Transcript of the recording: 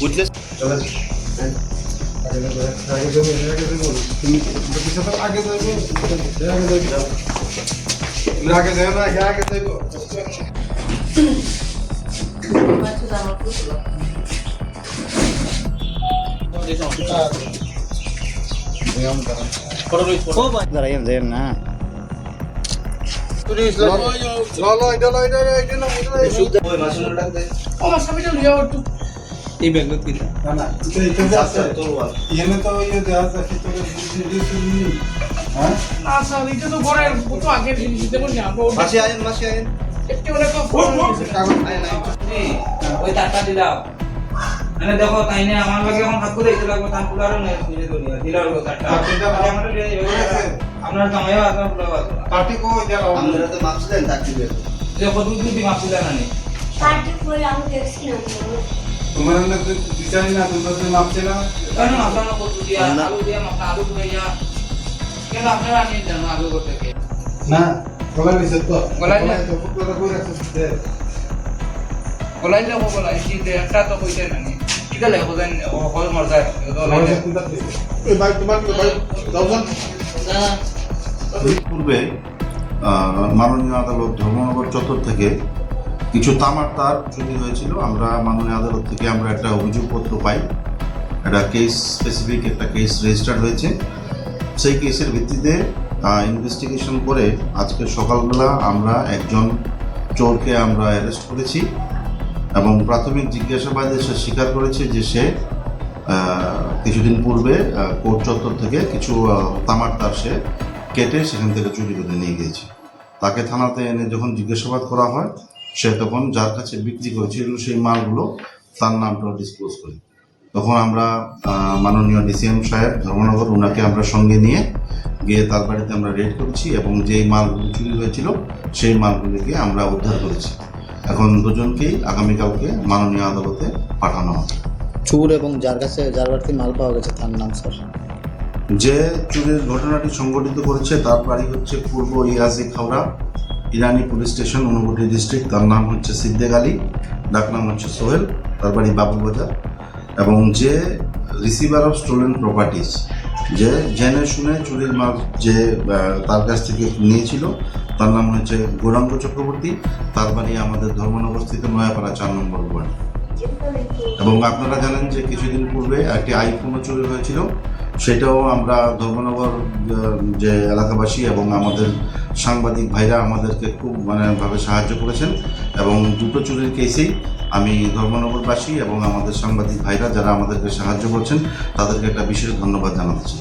বুঝলে আগে যাই না আগে আগে যাইব দাঁড়াইম যাইম না তো ইয়ে হ্যাঁ দিলাম মানে দেখো তাই না আমার লাগে এখন হাত করে দিতে লাগবে তো নিয়ে দিলাম। আপনার কামাইও আপনার পুলাও আছে পার্টি কো দেওয়া আপনারা তো মাপস দেন তাক দিবে যে কত দুটি মাপ দিলা না নেই পার্টি করে আমি দেখছি না তোমার না বিচারি না তোমরা তো মাপছে না কেন আপনারা কত দিয়া আলু দিয়া মাপনা আলু দিয়া কেন আপনারা নিয়ে জানো আলু করতে কে না গলা নিছে তো গলায় নিছে? তো ফুটবল করে রাখছে গলাই কো গলাই সি দে একটা তো কইতে না নি কিটা লে কোদেন ও কল মর পূর্বে মাননীয় আদালত ধর্মনগর চত্বর থেকে কিছু তামার তার চুরি হয়েছিল। আমরা মাননীয় আদালত থেকে আমরা একটা অভিযোগপত্র পাই। একটা কেস স্পেসিফিক একটা কেস রেজিস্টার্ড হয়েছে। সেই কেসের ভিত্তিতে ইনভেস্টিগেশন করে আজকে সকালবেলা আমরা একজন চোরকে আমরা অ্যারেস্ট করেছি এবং প্রাথমিক জিজ্ঞাসাবাদে সে স্বীকার করেছে যে সে কিছুদিন পূর্বে কোর্ট চত্বর থেকে কিছু তামার তার সে কেটে সেখান থেকে চুরি করে নিয়ে গিয়েছে। তাকে থানাতে এনে যখন জিজ্ঞাসাবাদ করা হয়, সে তখন যার কাছে বিক্রি করেছিল সেই মালগুলো, তার নামটাও ডিসক্লোজ করি। তখন আমরা মাননীয় ডিসিএম সাহেব, ধর্মনগর ওনাকে আমরা সঙ্গে নিয়ে গিয়ে তার বাড়িতে আমরা রেড করেছি এবং যেই মালগুলো চুরি হয়েছিল, সেই মালগুলিকে আমরা উদ্ধার করেছি। এখন দুজনকেই আগামীকালকে মাননীয় আদালতে পাঠানো হবে। চুর এবং যার কাছে, যার বাড়িতে মাল পাওয়া গেছে, তার নাম স্যার। যে চুরির ঘটনাটি সংঘটিত করেছে, তার বাড়ি হচ্ছে পূর্ব ইয়াজি খাওড়া, ইরানি পুলিশ স্টেশন, অনুগুটি ডিস্ট্রিক্ট। তার নাম হচ্ছে সিদ্দেক আলী ডাক নাম হচ্ছে সোহেল, তার বাড়ি বাবু বাবুবাজার এবং যে রিসিভার অফ স্টোলেন প্রপার্টিস যে জেনে শুনে চুরির মাল যে তার কাছ থেকে নিয়েছিল, তার নাম হচ্ছে গৌরাঙ্গ চক্রবর্তী। তার বাড়ি আমাদের ধর্মনগর স্থিত নয়াপাড়া চার নম্বর ওয়ার্ড। এবং আপনারা জানেন যে কিছুদিন পূর্বে একটি আইফোনও চুরি হয়েছিল। সেটাও আমরা ধর্মনগর যে এলাকাবাসী এবং আমাদের সাংবাদিক ভাইরা আমাদেরকে খুব মানে ভাবে সাহায্য করেছেন এবং দুটো চুরির কেসেই আমি ধর্মনগরবাসী এবং আমাদের সাংবাদিক ভাইরা যারা আমাদেরকে সাহায্য করছেন, তাদেরকে একটা বিশেষ ধন্যবাদ জানাচ্ছি